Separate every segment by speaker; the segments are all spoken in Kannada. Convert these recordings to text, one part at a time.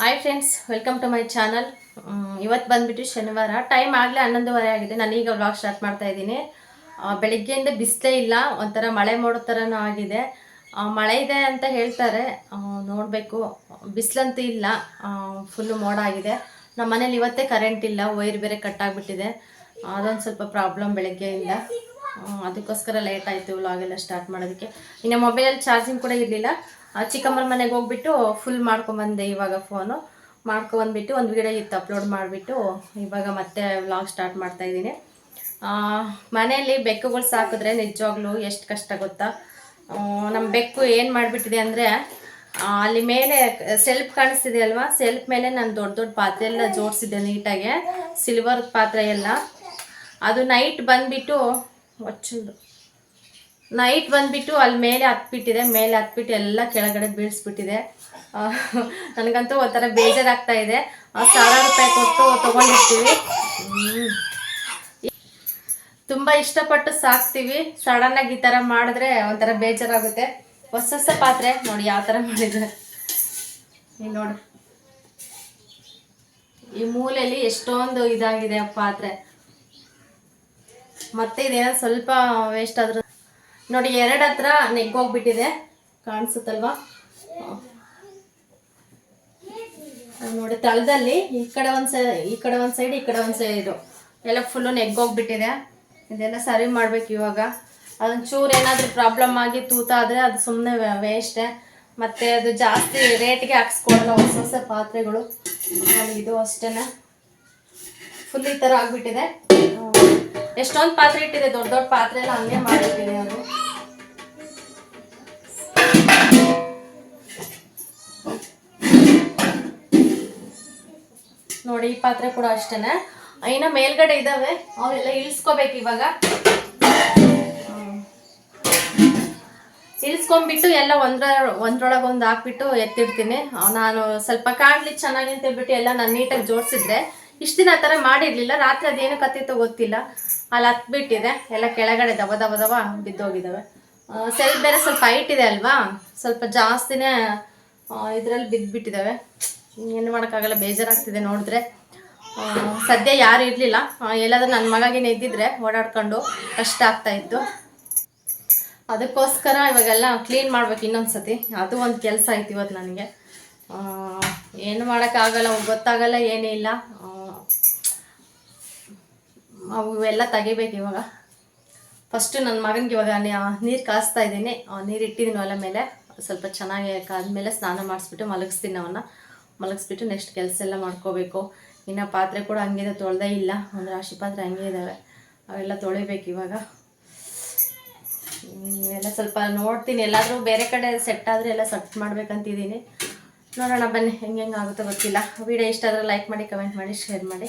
Speaker 1: Hi friends welcome to my channel ಇವತ್ತು ಬಂದ್ಬಿಟ್ಟು ಶನಿವಾರ. ಟೈಮ್ ಆಗಲೇ ಹನ್ನೊಂದುವರೆ ಆಗಿದೆ. ನಾನೀಗ ವ್ಲಾಗ್ ಸ್ಟಾರ್ಟ್ ಮಾಡ್ತಾ ಇದ್ದೀನಿ. ಬೆಳಿಗ್ಗೆಯಿಂದ ಬಿಸಿಲೇ ಇಲ್ಲ. ಒಂಥರ ಮಳೆ ಮಾಡೋ ಥರನೂ ಆಗಿದೆ. ಮಳೆ ಇದೆ ಅಂತ ಹೇಳ್ತಾರೆ. ನೋಡಬೇಕು. ಬಿಸಿಲಂತೂ ಇಲ್ಲ. ಫುಲ್ಲು ಮೋಡ ಆಗಿದೆ. ನಮ್ಮ ಮನೇಲಿ ಇವತ್ತೇ ಕರೆಂಟ್ ಇಲ್ಲ. ವೈರ್ ಬೇರೆ ಕಟ್ ಆಗಿಬಿಟ್ಟಿದೆ. ಅದೊಂದು ಸ್ವಲ್ಪ ಪ್ರಾಬ್ಲಮ್ ಬೆಳಗ್ಗೆಯಿಂದ. ಅದಕ್ಕೋಸ್ಕರ ಲೇಟ್ ಆಯಿತು ವ್ಲಾಗೆಲ್ಲ ಸ್ಟಾರ್ಟ್ ಮಾಡೋದಕ್ಕೆ. ಇನ್ನು ಮೊಬೈಲಲ್ಲಿ ಚಾರ್ಜಿಂಗ್ ಕೂಡ ಇರಲಿಲ್ಲ. ಚಿಕ್ಕಮ್ಮನ ಮನೆಗೆ ಹೋಗ್ಬಿಟ್ಟು ಫುಲ್ ಮಾಡ್ಕೊಂಬಂದೆ ಇವಾಗ ಫೋನು ಮಾಡ್ಕೊಬಂದ್ಬಿಟ್ಟು ಒಂದು ವಿಡಿಯೋ ಇತ್ತು ಅಪ್ಲೋಡ್ ಮಾಡಿಬಿಟ್ಟು ಇವಾಗ ಮತ್ತೆ ವ್ಲಾಗ್ ಸ್ಟಾರ್ಟ್ ಮಾಡ್ತಾ ಇದ್ದೀನಿ. ಮನೆಯಲ್ಲಿ ಬೆಕ್ಕುಗಳು ಸಾಕಿದ್ರೆ ನಿಜವಾಗ್ಲೂ ಎಷ್ಟು ಕಷ್ಟ ಗೊತ್ತಾ? ನಮ್ಮ ಬೆಕ್ಕು ಏನು ಮಾಡಿಬಿಟ್ಟಿದೆ ಅಂದರೆ ಅಲ್ಲಿ ಮೇಲೆ ಸೆಲ್ಫ್ ಕಾಣಿಸ್ತಿದೆ ಅಲ್ವಾ? ಸೆಲ್ಫ್ ಮೇಲೆ ನಾನು ದೊಡ್ಡ ದೊಡ್ಡ ಪಾತ್ರೆ ಎಲ್ಲ ಜೋಡಿಸಿದ್ದೆ ನೀಟಾಗೆ. ಸಿಲ್ವರ್ ಪಾತ್ರೆ ಎಲ್ಲ. ಅದು ನೈಟ್ ಬಂದ್ಬಿಟ್ಟು ಒಚ್ಚುದು ನೈಟ್ ಬಂದ್ಬಿಟ್ಟು ಅಲ್ಲಿ ಮೇಲೆ ಹತ್ಬಿಟ್ಟಿದೆ, ಮೇಲೆ ಹತ್ಬಿಟ್ಟು ಎಲ್ಲ ಕೆಳಗಡೆ ಬೀಳಿಸ್ಬಿಟ್ಟಿದೆ. ನನಗಂತೂ ಒಂಥರ ಬೇಜಾರಾಗ್ತಾ ಇದೆ. ಸಾವಿರ ರೂಪಾಯಿ ಕೊಟ್ಟು ತೊಗೊಂಡಿರ್ತೀವಿ. ತುಂಬ ಇಷ್ಟಪಟ್ಟು ಸಾಕ್ತೀವಿ. ಸಡನ್ ಆಗಿ ಈ ಥರ ಮಾಡಿದ್ರೆ ಒಂಥರ ಬೇಜಾರಾಗುತ್ತೆ. ಹೊಸ ಹೊಸ ಪಾತ್ರೆ ನೋಡಿ ಯಾವ ಥರ ಮಾಡಿದ್ದಾರೆ. ನೀವು ನೋಡಿ. ಈ ಮೂಲೆಯಲ್ಲಿ ಎಷ್ಟೊಂದು ಇದಾಗಿದೆ ಪಾತ್ರೆ. ಮತ್ತೆ ಇದೇನೋ ಸ್ವಲ್ಪ ವೇಸ್ಟ್ ಆದ್ರೂ ನೋಡಿ, ಎರಡು ಹತ್ರ ನೆಗ್ಗೋಗ್ಬಿಟ್ಟಿದೆ ಕಾಣಿಸುತ್ತಲ್ವಾ? ನೋಡಿ, ತಳದಲ್ಲಿ ಈ ಕಡೆ ಒಂದು ಸೈ, ಈ ಕಡೆ ಒಂದು ಸೈಡ್ ಈ ಕಡೆ ಒಂದು ಸೈಡು ಎಲ್ಲ ಫುಲ್ಲು ನೆಗ್ಗೋಗ್ಬಿಟ್ಟಿದೆ ಇದೆಲ್ಲ ಸರಿ ಮಾಡ್ಬೇಕು ಇವಾಗ. ಅದೊಂದು ಚೂರು ಏನಾದರೂ ಪ್ರಾಬ್ಲಮ್ ಆಗಿ ತೂತ ಆದರೆ ಅದು ಸುಮ್ಮನೆ ವೇಸ್ಟೆ ಮತ್ತು ಅದು ಜಾಸ್ತಿ ರೇಟ್ಗೆ ಹಾಕ್ಸ್ಕೊಡಲ್ಲ ಹೊಸ ಹೊಸ ಪಾತ್ರೆಗಳು. ಇದು ಅಷ್ಟೇ ಫುಲ್ ಈ ಥರ ಆಗ್ಬಿಟ್ಟಿದೆ. ಎಷ್ಟೊಂದು ಪಾತ್ರೆ ಇಟ್ಟಿದೆ, ದೊಡ್ಡ ದೊಡ್ಡ ಪಾತ್ರೆ ಎಲ್ಲ ಹಂಗೆ ಮಾಡಿಟ್ಟಿದೆ ಅದು. ನೋಡಿ, ಈ ಪಾತ್ರೆ ಕೂಡ ಅಷ್ಟೇನೆ. ಇನ್ನ ಮೇಲ್ಗಡೆ ಇದಾವೆ. ಅವರೆಲ್ಲ ಇಳಿಸ್ಕೋಬೇಕು ಇವಾಗ. ಇಳಿಸ್ಕೊಂಡ್ಬಿಟ್ಟು ಎಲ್ಲ ಒಂದ್ರ, ಒಂದ್ರೊಳಗೆ ಒಂದು ಹಾಕ್ಬಿಟ್ಟು ಎತ್ತಿಡ್ತೀನಿ. ನಾನು ಸ್ವಲ್ಪ ಕಾಣ್ಲಿ ಚೆನ್ನಾಗಿ ಅಂತ ಹೇಳ್ಬಿಟ್ಟು ಎಲ್ಲ ನಾನು ನೀಟಾಗಿ ಜೋಡಿಸಿದ್ರೆ ಇಷ್ಟು ದಿನ ಆ ಥರ ಮಾಡಿರ್ಲಿಲ್ಲ. ರಾತ್ರಿ ಅದೇನು ಕತ್ತಿತ್ತು ಗೊತ್ತಿಲ್ಲ. ಅಲ್ಲಿ ಹತ್ಬಿಟ್ಟಿದೆ. ಎಲ್ಲ ಕೆಳಗಡೆ ದಬ ದಬ ದಬ ಬಿದ್ದೋಗಿದ್ದಾವೆ ಸೆಲ್ ಬೇರೆ ಸ್ವಲ್ಪ ಹೈಟ್ ಇದೆ ಅಲ್ವಾ? ಸ್ವಲ್ಪ ಜಾಸ್ತಿನೇ ಇದರಲ್ಲಿ ಬಿದ್ದುಬಿಟ್ಟಿದ್ದಾವೆ ಏನು ಮಾಡೋಕ್ಕಾಗಲ್ಲ, ಬೇಜಾರಾಗ್ತಿದೆ ನೋಡಿದ್ರೆ. ಸದ್ಯ ಯಾರು ಇರಲಿಲ್ಲ. ಎಲ್ಲಾದರೂ ನನ್ನ ಮಗಾಗಿನ ಇದ್ದಿದ್ರೆ ಓಡಾಡ್ಕೊಂಡು ಕಷ್ಟ ಆಗ್ತಾಯಿತ್ತು ಅದಕ್ಕೋಸ್ಕರ ಇವಾಗೆಲ್ಲ ಕ್ಲೀನ್ ಮಾಡ್ಬೇಕು ಇನ್ನೊಂದು ಸತಿ ಅದು ಒಂದು ಕೆಲಸ ಆಯ್ತು ಇವತ್ತು ನನಗೆ. ಏನು ಮಾಡೋಕ್ಕಾಗಲ್ಲ ಗೊತ್ತಾಗಲ್ಲ, ಏನೂ ಇಲ್ಲ. ಅವು ತೆಗಿಬೇಕು ಇವಾಗ. ಫಸ್ಟು ನನ್ನ ಮಗನಿಗೆ ಇವಾಗ ನೀರು ಕಾಯಿಸ್ತಾ ಇದ್ದೀನಿ. ನೀರು ಇಟ್ಟಿದ್ದೀನಿ ಒಲೆ ಮೇಲೆ. ಸ್ವಲ್ಪ ಚೆನ್ನಾಗಿ ಕಾದ್ಮೇಲೆ ಸ್ನಾನ ಮಾಡಿಸ್ಬಿಟ್ಟು ಮಲಗಿಸ್ತೀನಿ ಅವನ್ನ. ಮಲಗಿಸ್ಬಿಟ್ಟು ನೆಕ್ಸ್ಟ್ ಕೆಲಸ ಎಲ್ಲ ಮಾಡ್ಕೋಬೇಕು. ಇನ್ನು ಪಾತ್ರೆ ಕೂಡ ಹಂಗಿದೆ, ತೊಳೆದೇ ಇಲ್ಲ. ಒಂದು ರಾಶಿ ಪಾತ್ರೆ ಹಂಗೆ ಇದ್ದಾವೆ ಅವೆಲ್ಲ ತೊಳಿಬೇಕು ಇವಾಗ. ಎಲ್ಲ ಸ್ವಲ್ಪ ನೋಡ್ತೀನಿ. ಎಲ್ಲಾದರೂ ಬೇರೆ ಕಡೆ ಸೆಟ್ ಆದರೆ ಎಲ್ಲ ಸೆಟ್ ಮಾಡ್ಬೇಕಂತಿದ್ದೀನಿ. ನೋಡೋಣ ಬನ್ನಿ, ಹೆಂಗೆ ಹೆಂಗೆ ಆಗುತ್ತೋ ಗೊತ್ತಿಲ್ಲ. ವಿಡಿಯೋ ಇಷ್ಟ ಆದರೆ ಲೈಕ್ ಮಾಡಿ ಕಮೆಂಟ್ ಮಾಡಿ ಶೇರ್ ಮಾಡಿ.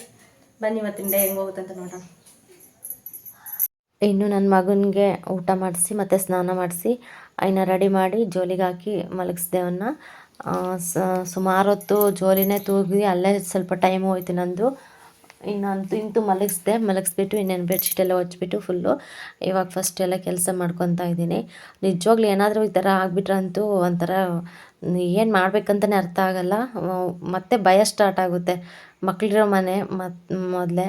Speaker 1: ಬನ್ನಿ ಇವತ್ತಿನ ಡೇ ಹೆಂಗೆ ಹೋಗುತ್ತೆ ಅಂತ ನೋಡೋಣ.
Speaker 2: ಇನ್ನು ನನ್ನ ಮಗನಿಗೆ ಊಟ ಮಾಡಿಸಿ, ಮತ್ತು ಸ್ನಾನ ಮಾಡಿಸಿ, ಐನ ರೆಡಿ ಮಾಡಿ ಜೋಲಿಗೆ ಹಾಕಿ ಮಲಗಿಸ್ದೆ ಅವನ್ನ ಸುಮಾರು ಹೊತ್ತು ಜೋಲಿನೇ ತೂಗಿ ಅಲ್ಲೇ ಸ್ವಲ್ಪ ಟೈಮ್ ಹೋಯ್ತು ನಂದು. ಇನ್ನಂತೂ ಇಂತೂ ಮಲಗಿಸ್ದೆ. ಮಲಗಿಸ್ಬಿಟ್ಟು ಇನ್ನೇನು ಬೆಡ್ಶೀಟ್ ಎಲ್ಲ ಹೊಚ್ಬಿಟ್ಟು ಫುಲ್ಲು ಇವಾಗ ಫಸ್ಟ್ ಎಲ್ಲ ಕೆಲಸ ಮಾಡ್ಕೊತಾ ಇದ್ದೀನಿ. ನಿಜವಾಗ್ಲೂ ಏನಾದರೂ ಈ ಥರ ಆಗಿಬಿಟ್ರಂತೂ ಒಂಥರ ಏನು ಮಾಡ್ಬೇಕಂತಲೇ ಅರ್ಥ ಆಗಲ್ಲ. ಮತ್ತೆ ಭಯ ಸ್ಟಾರ್ಟ್ ಆಗುತ್ತೆ. ಮಕ್ಕಳಿರೋ ಮನೆ ಮೊದಲೇ.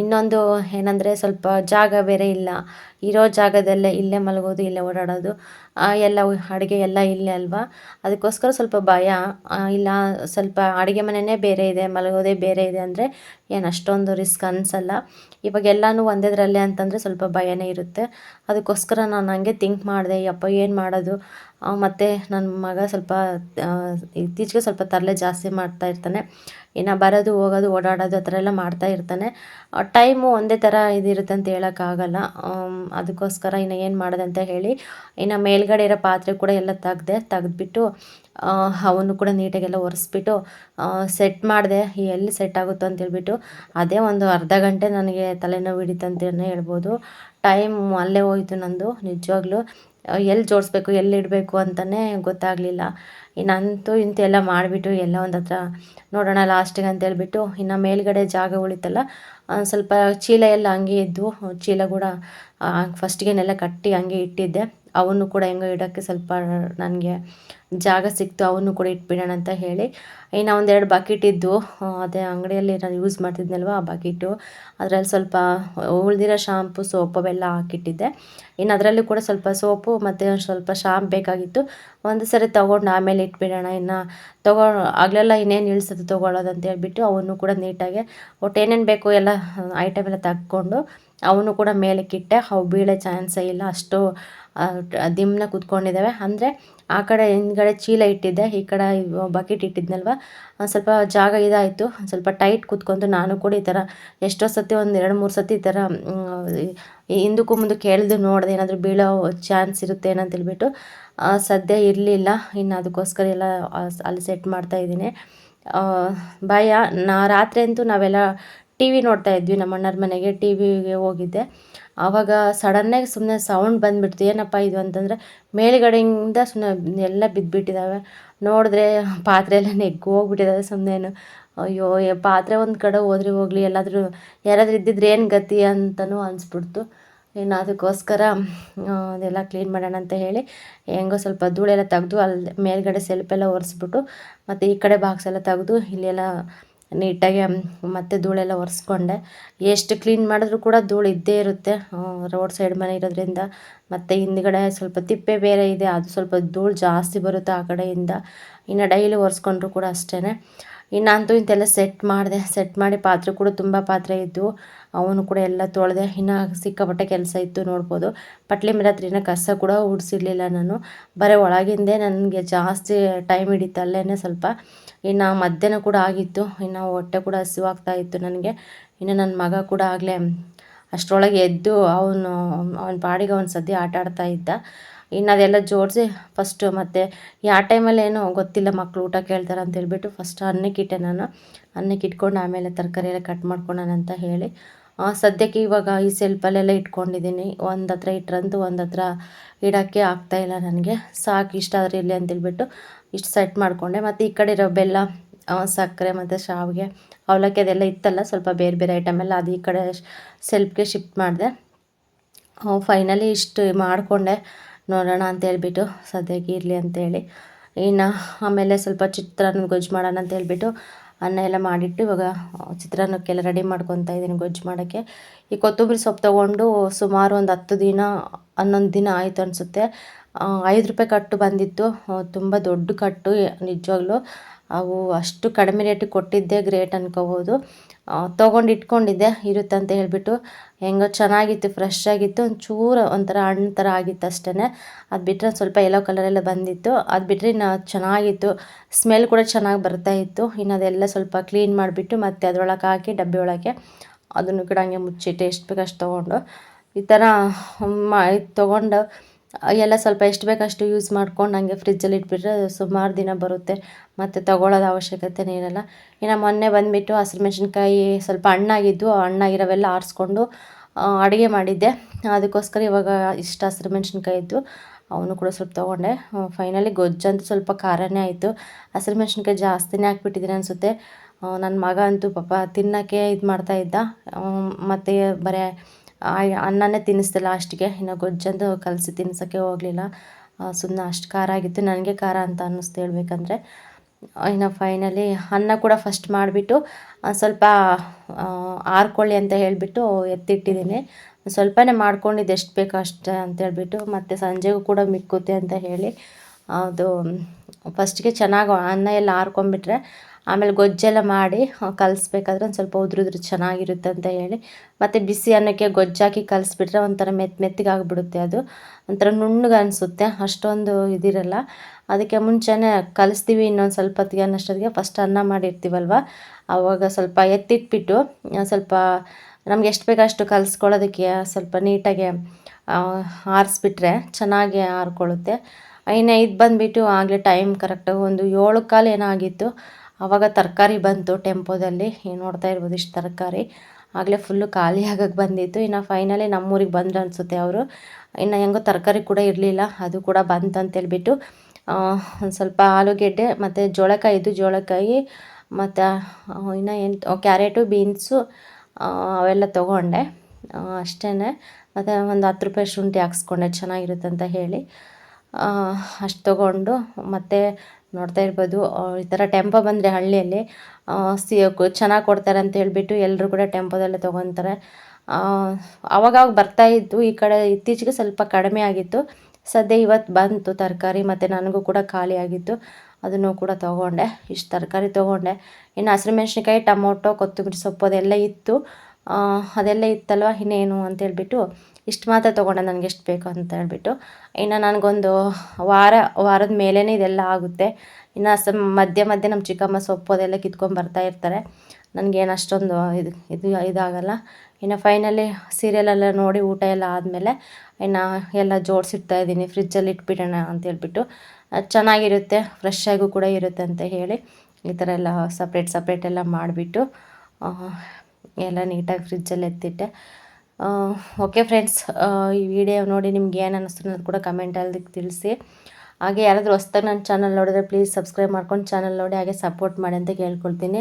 Speaker 2: ಇನ್ನೊಂದು ಏನಂದರೆ ಸ್ವಲ್ಪ ಜಾಗ ಬೇರೆ ಇಲ್ಲ. ಇರೋ ಜಾಗದಲ್ಲೇ ಇಲ್ಲೇ ಮಲಗೋದು, ಇಲ್ಲೇ ಓಡಾಡೋದು ಎಲ್ಲ ಅಡುಗೆ ಎಲ್ಲ ಇಲ್ಲೇ ಅಲ್ವಾ? ಅದಕ್ಕೋಸ್ಕರ ಸ್ವಲ್ಪ ಭಯ. ಇಲ್ಲ ಸ್ವಲ್ಪ ಅಡುಗೆ ಮನೆಯೇ ಬೇರೆ ಇದೆ, ಮಲಗೋದೇ ಬೇರೆ ಇದೆ ಅಂದರೆ ಏನು ಅಷ್ಟೊಂದು ರಿಸ್ಕ್ ಅನಿಸಲ್ಲ. ಇವಾಗ ಎಲ್ಲನೂ ಒಂದೇದ್ರಲ್ಲೇ ಅಂತಂದರೆ ಸ್ವಲ್ಪ ಭಯನೇ ಇರುತ್ತೆ. ಅದಕ್ಕೋಸ್ಕರ ನಾನು ಹಂಗೆ ಥಿಂಕ್ ಮಾಡಿದೆ, ಯಪ್ಪ, ಏನು ಮಾಡೋದು? ಮತ್ತು ನನ್ನ ಮಗ ಸ್ವಲ್ಪ ಇತ್ತೀಚೆಗೆ ಸ್ವಲ್ಪ ತರಲೆ ಜಾಸ್ತಿ ಮಾಡ್ತಾ ಇರ್ತಾನೆ. ಇನ್ನು ಬರೋದು, ಹೋಗೋದು, ಓಡಾಡೋದು, ಆ ಥರ ಎಲ್ಲ ಮಾಡ್ತಾ ಇರ್ತಾನೆ. ಟೈಮು ಒಂದೇ ಥರ ಇದಿರುತ್ತೆ ಅಂತ ಹೇಳೋಕ್ಕಾಗಲ್ಲ. ಅದಕ್ಕೋಸ್ಕರ ಇನ್ನು ಏನು ಮಾಡಿದೆ ಅಂತ ಹೇಳಿ, ಇನ್ನು ಮೇಲ್ಗಡೆ ಇರೋ ಪಾತ್ರೆ ಕೂಡ ಎಲ್ಲ ತೆಗ್ದೆ, ತೆಗೆದ್ಬಿಟ್ಟು ಅವನ್ನು ಕೂಡ ನೀಟಾಗೆಲ್ಲ ಒರೆಸ್ಬಿಟ್ಟು ಸೆಟ್ ಮಾಡಿದೆ, ಎಲ್ಲಿ ಸೆಟ್ ಆಗುತ್ತೋ ಅಂತ ಹೇಳ್ಬಿಟ್ಟು, ಅದೇ ಒಂದು ಅರ್ಧ ಗಂಟೆ ನನಗೆ ತಲೆನೋವು ಹಿಡಿತು ಅಂತಲೇ ಹೇಳ್ಬೋದು. ಟೈಮ್ ಅಲ್ಲೇ ಹೋಯಿತು ನಂದು, ನಿಜವಾಗ್ಲೂ. ಎಲ್ಲಿ ಜೋಡಿಸ್ಬೇಕು, ಎಲ್ಲಿ ಇಡಬೇಕು ಅಂತಲೇ ಗೊತ್ತಾಗಲಿಲ್ಲ. ಇನ್ನಂತೂ ಇಂತೂ ಎಲ್ಲ ಮಾಡಿಬಿಟ್ಟು ಎಲ್ಲ ಒಂದು ಹತ್ರ ನೋಡೋಣ ಲಾಸ್ಟಿಗೆ ಅಂತ ಹೇಳ್ಬಿಟ್ಟು ಇನ್ನು ಮೇಲ್ಗಡೆ ಜಾಗ ಉಳಿತಲ್ಲ ಸ್ವಲ್ಪ ಚೀಲ ಎಲ್ಲ ಹಂಗೆ ಇದ್ವು. ಚೀಲ ಕೂಡ ಫಸ್ಟಿಗೆನೆಲ್ಲ ಕಟ್ಟಿ ಹಂಗೆ ಇಟ್ಟಿದ್ದೆ. ಅವನ್ನು ಕೂಡ ಹೆಂಗೋ ಇಡೋಕ್ಕೆ ಸ್ವಲ್ಪ ನನಗೆ ಜಾಗ ಸಿಕ್ತು ಅವನ್ನು ಕೂಡ ಇಟ್ಬಿಡೋಣ ಅಂತ ಹೇಳಿ. ಇನ್ನು ಒಂದೆರಡು ಬಕೆಟ್ ಇದ್ದು ಅದೇ ಅಂಗಡಿಯಲ್ಲಿ ನಾನು ಯೂಸ್ ಮಾಡ್ತಿದ್ನಲ್ವ ಆ ಬಕೆಟು ಅದರಲ್ಲಿ ಸ್ವಲ್ಪ ಉಳಿದಿರೋ ಶಾಂಪು ಸೋಪು ಅವೆಲ್ಲ ಹಾಕಿಟ್ಟಿದ್ದೆ. ಇನ್ನು ಅದರಲ್ಲೂ ಕೂಡ ಸ್ವಲ್ಪ ಸೋಪು ಮತ್ತು ಸ್ವಲ್ಪ ಶಾಂಪ್ ಬೇಕಾಗಿತ್ತು. ಒಂದು ಸರಿ ತೊಗೊಂಡು ಆಮೇಲೆ ಇಟ್ಬಿಡೋಣ. ಇನ್ನು ತೊಗೊ, ಆಗಲೆಲ್ಲ ಇನ್ನೇನು ಇಳಿಸೋದು ತೊಗೊಳ್ಳೋದು ಅಂತ ಹೇಳ್ಬಿಟ್ಟು ಅವನ್ನು ಕೂಡ ನೀಟಾಗಿ ಒಟ್ಟು ಏನೇನು ಬೇಕು ಎಲ್ಲ ಐಟಮ್ ಎಲ್ಲ ತಕ್ಕೊಂಡು ಅವನು ಕೂಡ ಮೇಲಕ್ಕಿಟ್ಟೆ. ಅವು ಬೀಳೋ ಚಾನ್ಸೇ ಇಲ್ಲ. ಅಷ್ಟು ದಿಮ್ನ ಕೂತ್ಕೊಂಡಿದ್ದಾವೆ. ಅಂದರೆ ಆ ಕಡೆ ಹಿಂದ್ಗಡೆ ಚೀಲ ಇಟ್ಟಿದ್ದೆ, ಈ ಕಡೆ ಬಕೆಟ್ ಇಟ್ಟಿದ್ನಲ್ವ? ಸ್ವಲ್ಪ ಜಾಗ ಇದಾಯಿತು. ಒಂದು ಸ್ವಲ್ಪ ಟೈಟ್ ಕೂತ್ಕೊಂಡು ನಾನು ಕೂಡ ಈ ಥರ ಎಷ್ಟೋ ಸತಿ, ಒಂದು ಎರಡು ಮೂರು ಸತಿ ಈ ಥರ ಹಿಂದಕ್ಕೂ ಮುಂದಕ್ಕೆ ಎಳೆದು ನೋಡಿದೆ, ಏನಾದರೂ ಬೀಳೋ ಚಾನ್ಸ್ ಇರುತ್ತೆ ಏನಂತ ಹೇಳ್ಬಿಟ್ಟು ಸದ್ಯ ಇರಲಿಲ್ಲ. ಇನ್ನು ಅದಕ್ಕೋಸ್ಕರ ಎಲ್ಲ ಅಲ್ಲಿ ಸೆಟ್ ಮಾಡ್ತಾ ಇದ್ದೀನಿ. ಭಯ. ನಾ ರಾತ್ರಿ ಅಂತೂ ನಾವೆಲ್ಲ ಟಿ ವಿ ನೋಡ್ತಾ ಇದ್ವಿ, ನಮ್ಮ ಅಣ್ಣರ ಮನೆಗೆ ಟಿ ವಿಗೆ ಹೋಗಿದ್ದೆ. ಆವಾಗ ಸಡನ್ನಾಗಿ ಸುಮ್ಮನೆ ಸೌಂಡ್ ಬಂದುಬಿಡ್ತು, ಏನಪ್ಪ ಇದು ಅಂತಂದರೆ ಮೇಲುಗಡೆಯಿಂದ ಸುಮ್ಮನೆ ಎಲ್ಲ ಬಿದ್ದುಬಿಟ್ಟಿದ್ದಾವೆ ನೋಡಿದ್ರೆ ಪಾತ್ರೆ ಎಲ್ಲ ನೆಗ್ಗು ಹೋಗ್ಬಿಟ್ಟಿದ್ದಾವೆ ಸುಮ್ಮನೆ ಅಯ್ಯೋ ಪಾತ್ರೆ ಒಂದು ಕಡೆ ಹೋದ್ರೆ ಹೋಗಲಿ, ಎಲ್ಲಾದರೂ ಯಾರಾದರೂ ಇದ್ದಿದ್ರೆ ಏನು ಗತಿ ಅಂತಲೂ ಅನಿಸ್ಬಿಡ್ತು. ಇನ್ನು ಅದಕ್ಕೋಸ್ಕರ ಅದೆಲ್ಲ ಕ್ಲೀನ್ ಮಾಡೋಣ ಅಂತ ಹೇಳಿ ಹೆಂಗೋ ಸ್ವಲ್ಪ ಧೂಳೆಲ್ಲ ತೆಗೆದು ಅಲ್ಲಿ ಮೇಲ್ಗಡೆ ಸೆಲ್ಪೆಲ್ಲ ಒರೆಸ್ಬಿಟ್ಟು ಮತ್ತು ಈ ಕಡೆ ಬಾಕ್ಸ್ ಎಲ್ಲ ತೆಗೆದು ಇಲ್ಲೆಲ್ಲ ನೀಟಾಗಿ ಮತ್ತೆ ಧೂಳೆಲ್ಲ ಒರೆಸ್ಕೊಂಡೆ. ಎಷ್ಟು ಕ್ಲೀನ್ ಮಾಡಿದ್ರೂ ಕೂಡ ಧೂಳು ಇದ್ದೇ ಇರುತ್ತೆ. ರೋಡ್ ಸೈಡ್ ಮನೆ ಇರೋದ್ರಿಂದ. ಮತ್ತು ಹಿಂದ್ಗಡೆ ಸ್ವಲ್ಪ ತಿಪ್ಪೆ ಬೇರೆ ಇದೆ, ಅದು ಸ್ವಲ್ಪ ಧೂಳು ಜಾಸ್ತಿ ಬರುತ್ತೆ ಆ ಕಡೆಯಿಂದ. ಇನ್ನು ಡೈಲಿ ಒರೆಸ್ಕೊಂಡ್ರು ಕೂಡ ಅಷ್ಟೇ ಇನ್ನು ಅಂತೂ ಇಂತೆಲ್ಲ ಸೆಟ್ ಮಾಡಿದೆ ಸೆಟ್ ಮಾಡಿ ಪಾತ್ರೆ ಕೂಡ ತುಂಬ ಪಾತ್ರೆ ಇದ್ದವು ಅವನು ಕೂಡ ಎಲ್ಲ ತೊಳೆದೆ. ಇನ್ನು ಸಿಕ್ಕಾಪಟ್ಟೆ ಕೆಲಸ ಇತ್ತು ನೋಡ್ಬೋದು. ಪಟ್ಲಿ ಮೇಲೆ ಹತ್ರ ಇನ್ನೂ ಕಸ ಕೂಡ ಉಡಿಸಿರ್ಲಿಲ್ಲ ನಾನು. ಬರೀ ಒಳಗಿಂದೆ ನನಗೆ ಜಾಸ್ತಿ ಟೈಮ್ ಹಿಡಿತಲ್ಲೇ ಸ್ವಲ್ಪ. ಇನ್ನು ಮಧ್ಯಾಹ್ನ ಕೂಡ ಆಗಿತ್ತು. ಇನ್ನು ಹೊಟ್ಟೆ ಕೂಡ ಹಸಿವಾಗ್ತಾ ಇತ್ತು ನನಗೆ. ಇನ್ನು ನನ್ನ ಮಗ ಕೂಡ ಆಗಲೇ ಅಷ್ಟರೊಳಗೆ ಎದ್ದು ಅವನು, ಅವನ ಪಾಡಿಗೆ ಅವನು ಸದ್ಯ ಆಟ ಆಡ್ತಾ ಇದ್ದ. ಇನ್ನು ಅದೆಲ್ಲ ಜೋಡಿಸಿ ಫಸ್ಟು ಮತ್ತು ಯಾವ ಟೈಮಲ್ಲಿ ಏನು ಗೊತ್ತಿಲ್ಲ ಮಕ್ಕಳು ಊಟ ಕೇಳ್ತಾರೆ ಅಂತ ಹೇಳ್ಬಿಟ್ಟು ಫಸ್ಟ್ ಅನ್ನಕ್ಕಿಟ್ಟೆ ನಾನು. ಅನ್ನಕ್ಕೆ ಇಟ್ಕೊಂಡು ಆಮೇಲೆ ತರಕಾರಿ ಎಲ್ಲ ಕಟ್ ಮಾಡ್ಕೊಳ್ಳೋಣ ಅಂತ ಹೇಳಿ. ಸದ್ಯಕ್ಕೆ ಇವಾಗ ಈ ಸೆಲ್ಫಲ್ಲೆಲ್ಲ ಇಟ್ಕೊಂಡಿದ್ದೀನಿ. ಒಂದು ಹತ್ರ ಇಟ್ರಂತೂ ಒಂದು ಹತ್ರ ಇಡೋಕ್ಕೆ ಆಗ್ತಾಯಿಲ್ಲ ನನಗೆ. ಸಾಕು, ಇಷ್ಟ ಆದರೆ ಇರಲಿ ಅಂತೇಳ್ಬಿಟ್ಟು ಇಷ್ಟು ಸೆಟ್ ಮಾಡಿಕೊಂಡೆ. ಮತ್ತು ಈ ಕಡೆ ಇರೋ ಬೆಲ್ಲ ಸಕ್ಕರೆ ಮತ್ತು ಶಾವಿಗೆ, ಅವಲಕ್ಕಿ ಅದೆಲ್ಲ ಇತ್ತಲ್ಲ, ಸ್ವಲ್ಪ ಬೇರೆ ಬೇರೆ ಐಟಮ್ ಎಲ್ಲ ಅದು ಈ ಕಡೆ ಸೆಲ್ಫ್ಗೆ ಶಿಫ್ಟ್ ಮಾಡಿದೆ. ಫೈನಲಿ ಇಷ್ಟು ಮಾಡಿಕೊಂಡೆ. ನೋಡೋಣ ಅಂತ ಹೇಳ್ಬಿಟ್ಟು ಸದ್ಯಕ್ಕೆ ಇರಲಿ ಅಂತೇಳಿ ಇನ್ನು ಆಮೇಲೆ ಸ್ವಲ್ಪ ಚಿತ್ರಾನ್ನ ಗೊಜ್ಜು ಮಾಡೋಣ ಅಂತ ಹೇಳ್ಬಿಟ್ಟು ಅನ್ನ ಎಲ್ಲ ಮಾಡಿಟ್ಟು ಇವಾಗ ಚಿತ್ರಾನ್ನಕ್ಕೆಲ್ಲ ರೆಡಿ ಮಾಡ್ಕೊತಾ ಇದ್ದೀನಿ ಗೊಜ್ಜು ಮಾಡೋಕ್ಕೆ. ಈ ಕೊತ್ತಂಬರಿ ಸೊಪ್ಪು ತೊಗೊಂಡು ಸುಮಾರು ಒಂದು ಹತ್ತು ದಿನ, ಹನ್ನೊಂದು ದಿನ ಆಯಿತು ಅನಿಸುತ್ತೆ. ಐದು ರೂಪಾಯಿ ಕಟ್ಟು ಬಂದಿತ್ತು. ತುಂಬ ದೊಡ್ಡ ಕಟ್ಟು, ನಿಜವಾಗ್ಲೂ. ಅವು ಅಷ್ಟು ಕಡಿಮೆ ರೇಟಿಗೆ ಕೊಟ್ಟಿದ್ದೆ ಗ್ರೇಟ್ ಅನ್ಕೋಬೋದು. ತೊಗೊಂಡು ಇಟ್ಕೊಂಡಿದ್ದೆ, ಇರುತ್ತೆ ಅಂತ ಹೇಳ್ಬಿಟ್ಟು. ಹೆಂಗೋ ಚೆನ್ನಾಗಿತ್ತು ಫ್ರೆಶ್ ಆಗಿತ್ತು. ಒಂಚೂರು ಒಂಥರ ಹಣ್ಣು ಥರ ಆಗಿತ್ತು ಅಷ್ಟೇ ಅದು ಬಿಟ್ಟರೆ ಸ್ವಲ್ಪ ಎಲ್ಲೋ ಕಲರೆಲ್ಲ ಬಂದಿತ್ತು. ಅದು ಬಿಟ್ಟರೆ ಇನ್ನು ಚೆನ್ನಾಗಿತ್ತು. ಸ್ಮೆಲ್ ಕೂಡ ಚೆನ್ನಾಗಿ ಬರ್ತಾ ಇತ್ತು. ಇನ್ನು ಅದೆಲ್ಲ ಸ್ವಲ್ಪ ಕ್ಲೀನ್ ಮಾಡಿಬಿಟ್ಟು ಮತ್ತೆ ಅದರೊಳಗೆ ಹಾಕಿ, ಡಬ್ಬಿ ಒಳಗೆ ಅದನ್ನು ಕೂಡ ಹಂಗೆ ಮುಚ್ಚಿಟ್ಟು ಎಷ್ಟು ಬೇಕಷ್ಟು ತೊಗೊಂಡು. ಈ ಥರ ಮಾ ತೊಗೊಂಡು ಎಲ್ಲ ಸ್ವಲ್ಪ ಎಷ್ಟು ಬೇಕಷ್ಟು ಯೂಸ್ ಮಾಡ್ಕೊಂಡು ಹಂಗೆ ಫ್ರಿಜ್ಜಲ್ಲಿ ಇಟ್ಬಿಟ್ರೆ ಸುಮಾರು ದಿನ ಬರುತ್ತೆ. ಮತ್ತು ತಗೊಳ್ಳೋದು ಅವಶ್ಯಕತೆನೇ ಇರಲ್ಲ. ಇನ್ನು ಮೊನ್ನೆ ಬಂದುಬಿಟ್ಟು ಹಸಿರು ಮೆಣಸಿನ್ಕಾಯಿ ಸ್ವಲ್ಪ ಹಣ್ಣಾಗಿದ್ದು ಹಣ್ಣಾಗಿರೋವೆಲ್ಲ ಆರಿಸ್ಕೊಂಡು ಅಡುಗೆ ಮಾಡಿದ್ದೆ. ಅದಕ್ಕೋಸ್ಕರ ಇವಾಗ ಇಷ್ಟು ಹಸಿರು ಮೆಣಸಿನ್ಕಾಯಿ ಇದ್ದು ಅವನು ಕೂಡ ಸ್ವಲ್ಪ ತೊಗೊಂಡೆ. ಫೈನಲಿ ಗೊಜ್ಜಂತೂ ಸ್ವಲ್ಪ ಖಾರನೇ ಆಯಿತು. ಹಸಿರು ಮೆಣಸಿನ್ಕಾಯಿ ಜಾಸ್ತಿನೇ ಹಾಕ್ಬಿಟ್ಟಿದ್ದೀನಿ ಅನಿಸುತ್ತೆ. ನನ್ನ ಮಗ ಅಂತೂ ಪಾಪ ತಿನ್ನೋಕ್ಕೆ ಇದು ಮಾಡ್ತಾಯಿದ್ದ ಮತ್ತು ಬರೀ ಅನ್ನನೇ ತಿನ್ನಿಸ್ತಿಲ್ಲ ಲಾಸ್ಟಿಗೆ ಇನ್ನು ಗೊಜ್ಜಂದು ಕಲಸಿ ತಿನ್ಸೋಕ್ಕೆ ಹೋಗಲಿಲ್ಲ. ಸುಮ್ಮನೆ ಅಷ್ಟು ಖಾರ ಆಗಿತ್ತು. ನನಗೆ ಖಾರ ಅಂತ ಅನ್ನಿಸ್ತು ಹೇಳ್ಬೇಕಂದ್ರೆ. ಇನ್ನು ಫೈನಲಿ ಅನ್ನ ಕೂಡ ಫಸ್ಟ್ ಮಾಡಿಬಿಟ್ಟು ಸ್ವಲ್ಪ ಆರ್ಕೊಳ್ಳಿ ಅಂತ ಹೇಳಿಬಿಟ್ಟು ಎತ್ತಿಟ್ಟಿದ್ದೀನಿ. ಸ್ವಲ್ಪನೇ ಮಾಡ್ಕೊಂಡಿದ್ದು ಎಷ್ಟು ಬೇಕೋ ಅಷ್ಟೇ ಅಂತೇಳ್ಬಿಟ್ಟು ಮತ್ತು ಸಂಜೆಗೂ ಕೂಡ ಮಿಕ್ಕುತ್ತೆ ಅಂತ ಹೇಳಿ, ಅದು ಫಸ್ಟಿಗೆ ಚೆನ್ನಾಗಿ ಅನ್ನ ಎಲ್ಲ ಆರ್ಕೊಂಬಿಟ್ರೆ ಆಮೇಲೆ ಗೊಜ್ಜೆಲ್ಲ ಮಾಡಿ ಕಲಿಸ್ಬೇಕಾದ್ರೆ ಒಂದು ಸ್ವಲ್ಪ ಉದುರು ಉದುರು ಚೆನ್ನಾಗಿರುತ್ತೆ ಅಂತ ಹೇಳಿ. ಮತ್ತು ಬಿಸಿ ಅನ್ನಕ್ಕೆ ಗೊಜ್ಜಾಕಿ ಕಲಿಸ್ಬಿಟ್ರೆ ಒಂಥರ ಮೆತ್ತ ಆಗಿಬಿಡುತ್ತೆ ಅದು. ಒಂಥರ ನುಣ್ಣಗೆ ಅನಿಸುತ್ತೆ, ಅಷ್ಟೊಂದು ಇದಿರಲ್ಲ. ಅದಕ್ಕೆ ಮುಂಚೆನೇ ಕಲಿಸ್ತೀವಿ ಇನ್ನೊಂದು ಸ್ವಲ್ಪ ಹೊತ್ತಿಗೆ ಅನ್ನೋಷ್ಟೊತ್ತಿಗೆ ಫಸ್ಟ್ ಅನ್ನ ಮಾಡಿರ್ತೀವಲ್ವ? ಆವಾಗ ಸ್ವಲ್ಪ ಎತ್ತಿಟ್ಬಿಟ್ಟು ಸ್ವಲ್ಪ ನಮ್ಗೆ ಎಷ್ಟು ಬೇಕೋ ಅಷ್ಟು ಕಲಿಸ್ಕೊಳ್ಳೋದಕ್ಕೆ ಸ್ವಲ್ಪ ನೀಟಾಗಿ ಆರಿಸ್ಬಿಟ್ರೆ ಚೆನ್ನಾಗಿ ಆರ್ಕೊಳ್ಳುತ್ತೆ. ಇನ್ನು ಇದು ಬಂದುಬಿಟ್ಟು ಆಗಲೇ ಟೈಮ್ ಕರೆಕ್ಟಾಗಿ ಒಂದು ಏಳು ಕಾಲು ಏನೋ ಆಗಿತ್ತು ಆವಾಗ ತರಕಾರಿ ಬಂತು, ಟೆಂಪೋದಲ್ಲಿ. ನೋಡ್ತಾ ಇರ್ಬೋದು ಇಷ್ಟು ತರಕಾರಿ. ಆಗಲೇ ಫುಲ್ಲು ಖಾಲಿ ಆಗಕ್ಕೆ ಬಂದಿತ್ತು. ಇನ್ನು ಫೈನಲಿ ನಮ್ಮೂರಿಗೆ ಬಂದ್ರು ಅನಿಸುತ್ತೆ ಅವರು. ಇನ್ನು ಹೆಂಗೋ ತರಕಾರಿ ಕೂಡ ಇರಲಿಲ್ಲ, ಅದು ಕೂಡ ಬಂತು ಅಂತೇಳ್ಬಿಟ್ಟು ಒಂದು ಸ್ವಲ್ಪ ಆಲೂಗೆಡ್ಡೆ ಮತ್ತು ಜೋಳಕಾಯಿ ಇದು ಜೋಳಕಾಯಿ, ಮತ್ತು ಇನ್ನು ಏನು ಕ್ಯಾರೆಟು, ಬೀನ್ಸು ಅವೆಲ್ಲ ತೊಗೊಂಡೆ. ಅಷ್ಟೇ ಮತ್ತು ಒಂದು ಹತ್ತು ರೂಪಾಯಿ ಶುಂಠಿ ಹಾಕ್ಸ್ಕೊಂಡೆ, ಚೆನ್ನಾಗಿರುತ್ತೆ ಅಂತ ಹೇಳಿ. ಅಷ್ಟು ತೊಗೊಂಡು, ಮತ್ತು ನೋಡ್ತಾ ಇರ್ಬೋದು. ಈ ಥರ ಟೆಂಪೋ ಬಂದರೆ ಹಳ್ಳಿಯಲ್ಲಿ ಸಿ ಚೆನ್ನಾಗಿ ಕೊಡ್ತಾರೆ ಅಂತ ಹೇಳಿಬಿಟ್ಟು ಎಲ್ಲರೂ ಕೂಡ ಟೆಂಪೋದಲ್ಲೇ ತೊಗೊತಾರೆ. ಬರ್ತಾ ಇತ್ತು ಈ ಕಡೆ ಇತ್ತೀಚೆಗೆ ಸ್ವಲ್ಪ ಕಡಿಮೆ ಆಗಿತ್ತು. ಸದ್ಯ ಇವತ್ತು ಬಂತು ತರಕಾರಿ ಮತ್ತು ನನಗೂ ಕೂಡ ಖಾಲಿ ಆಗಿತ್ತು. ಅದನ್ನು ಕೂಡ ತೊಗೊಂಡೆ. ಇಷ್ಟು ತರಕಾರಿ ತೊಗೊಂಡೆ. ಇನ್ನು ಹಸಿರುಮೆಣ್ಸಿನ್ಕಾಯಿ ಟೊಮೊಟೊ, ಕೊತ್ತಂಬರಿ ಸೊಪ್ಪು ಅದೆಲ್ಲ ಇತ್ತು. ಅದೆಲ್ಲ ಇತ್ತಲ್ವ? ಇನ್ನೇನು ಅಂತ ಹೇಳ್ಬಿಟ್ಟು ಇಷ್ಟು ಮಾತ್ರ ತೊಗೊಂಡೆ ನನಗೆ ಎಷ್ಟು ಬೇಕು ಅಂತ ಹೇಳ್ಬಿಟ್ಟು. ಇನ್ನು ನನಗೊಂದು ವಾರ, ವಾರದ ಮೇಲೇ ಇದೆಲ್ಲ ಆಗುತ್ತೆ. ಇನ್ನು ಸ ಮಧ್ಯೆ ಮಧ್ಯೆ ನಮ್ಮ ಚಿಕ್ಕಮ್ಮ ಸೊಪ್ಪು ಅದೆಲ್ಲ ಕಿತ್ಕೊಂಡು ಬರ್ತಾ ಇರ್ತಾರೆ. ನನಗೇನು ಅಷ್ಟೊಂದು ಇದು ಇದು, ಇದಾಗಲ್ಲ. ಇನ್ನು ಫೈನಲಿ ಸೀರಿಯಲೆಲ್ಲ ನೋಡಿ ಊಟ ಎಲ್ಲ ಆದಮೇಲೆ ಇನ್ನು ಎಲ್ಲ ಜೋಡಿಸಿಡ್ತಾ ಇದ್ದೀನಿ. ಫ್ರಿಜ್ಜಲ್ಲಿ ಇಟ್ಬಿಡೋಣ ಅಂತ ಹೇಳ್ಬಿಟ್ಟು. ಚೆನ್ನಾಗಿರುತ್ತೆ ಫ್ರೆಶ್ ಆಗೂ ಕೂಡ ಇರುತ್ತೆ ಅಂತ ಹೇಳಿ ಈ ಥರ ಎಲ್ಲ ಸಪ್ರೇಟ್ ಸಪ್ರೇಟ್ ಎಲ್ಲ ಮಾಡಿಬಿಟ್ಟು ಎಲ್ಲ ನೀಟಾಗಿ ಫ್ರಿಜ್ಜಲ್ಲಿ ಎತ್ತಿಟ್ಟೆ. ಓಕೆ ಫ್ರೆಂಡ್ಸ್ ಈ ವಿಡಿಯೋ ನೋಡಿ ನಿಮ್ಗೆ ಏನು ಅನ್ನಿಸ್ತು ಅನ್ನೋದು ಕೂಡ ಕಮೆಂಟಲ್ಲಿ ತಿಳಿಸಿ. ಹಾಗೆ ಯಾರಾದರೂ ಹೊಸ್ದಾಗಿ ನನ್ನ ಚಾನಲ್ ನೋಡಿದ್ರೆ ಪ್ಲೀಸ್ ಸಬ್ಸ್ಕ್ರೈಬ್ ಮಾಡ್ಕೊಂಡು ಚಾನಲ್ ನೋಡಿ ಹಾಗೆ ಸಪೋರ್ಟ್ ಮಾಡಿ ಅಂತ ಕೇಳ್ಕೊಳ್ತೀನಿ.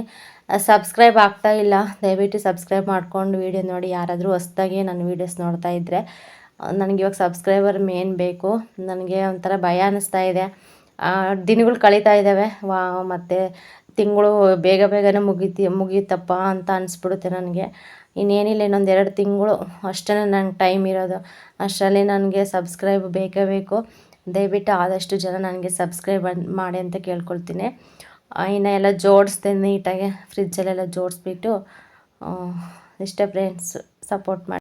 Speaker 2: ಸಬ್ಸ್ಕ್ರೈಬ್ ಆಗ್ತಾ ಇಲ್ಲ, ದಯವಿಟ್ಟು ಸಬ್ಸ್ಕ್ರೈಬ್ ಮಾಡ್ಕೊಂಡು ವಿಡಿಯೋ ನೋಡಿ ಯಾರಾದರೂ ಹೊಸ್ದಾಗಿ ನನ್ನ ವೀಡಿಯೋಸ್ ನೋಡ್ತಾ ಇದ್ದರೆ ನನಗೆ ಇವಾಗ ಸಬ್ಸ್ಕ್ರೈಬರ್ ಮೇನ್ ಬೇಕು. ನನಗೆ ಒಂಥರ ಭಯ ಅನ್ನಿಸ್ತಾ ಇದೆ. ದಿನಗಳು ಕಳೀತಾ ಇದ್ದಾವೆ ವಾ ಮತ್ತು ತಿಂಗಳು ಬೇಗ ಬೇಗನೆ ಮುಗೀತಿ, ಮುಗಿಯುತ್ತಪ್ಪ ಅಂತ ಅನಿಸ್ಬಿಡುತ್ತೆ ನನಗೆ. ಇನ್ನೇನಿಲ್ಲ, ಇನ್ನೊಂದು ಎರಡು ತಿಂಗಳು ಅಷ್ಟೇ ನಂಗೆ ಟೈಮ್ ಇರೋದು. ಅಷ್ಟರಲ್ಲಿ ನನಗೆ ಸಬ್ಸ್ಕ್ರೈಬ್ ಬೇಕೇ ಬೇಕು. ದಯವಿಟ್ಟು ಆದಷ್ಟು ಜನ ನನಗೆ ಸಬ್ಸ್ಕ್ರೈಬ್ ಮಾಡಿ ಅಂತ ಕೇಳ್ಕೊಳ್ತೀನಿ. ಇನ್ನು ಎಲ್ಲ ಜೋಡಿಸ್ದೆ ನೀಟಾಗಿ ಫ್ರಿಜ್ಜಲ್ಲೆಲ್ಲ ಜೋಡಿಸ್ಬಿಟ್ಟು ಇಷ್ಟೇ ಫ್ರೆಂಡ್ಸ್ ಸಪೋರ್ಟ್ ಮಾಡಿ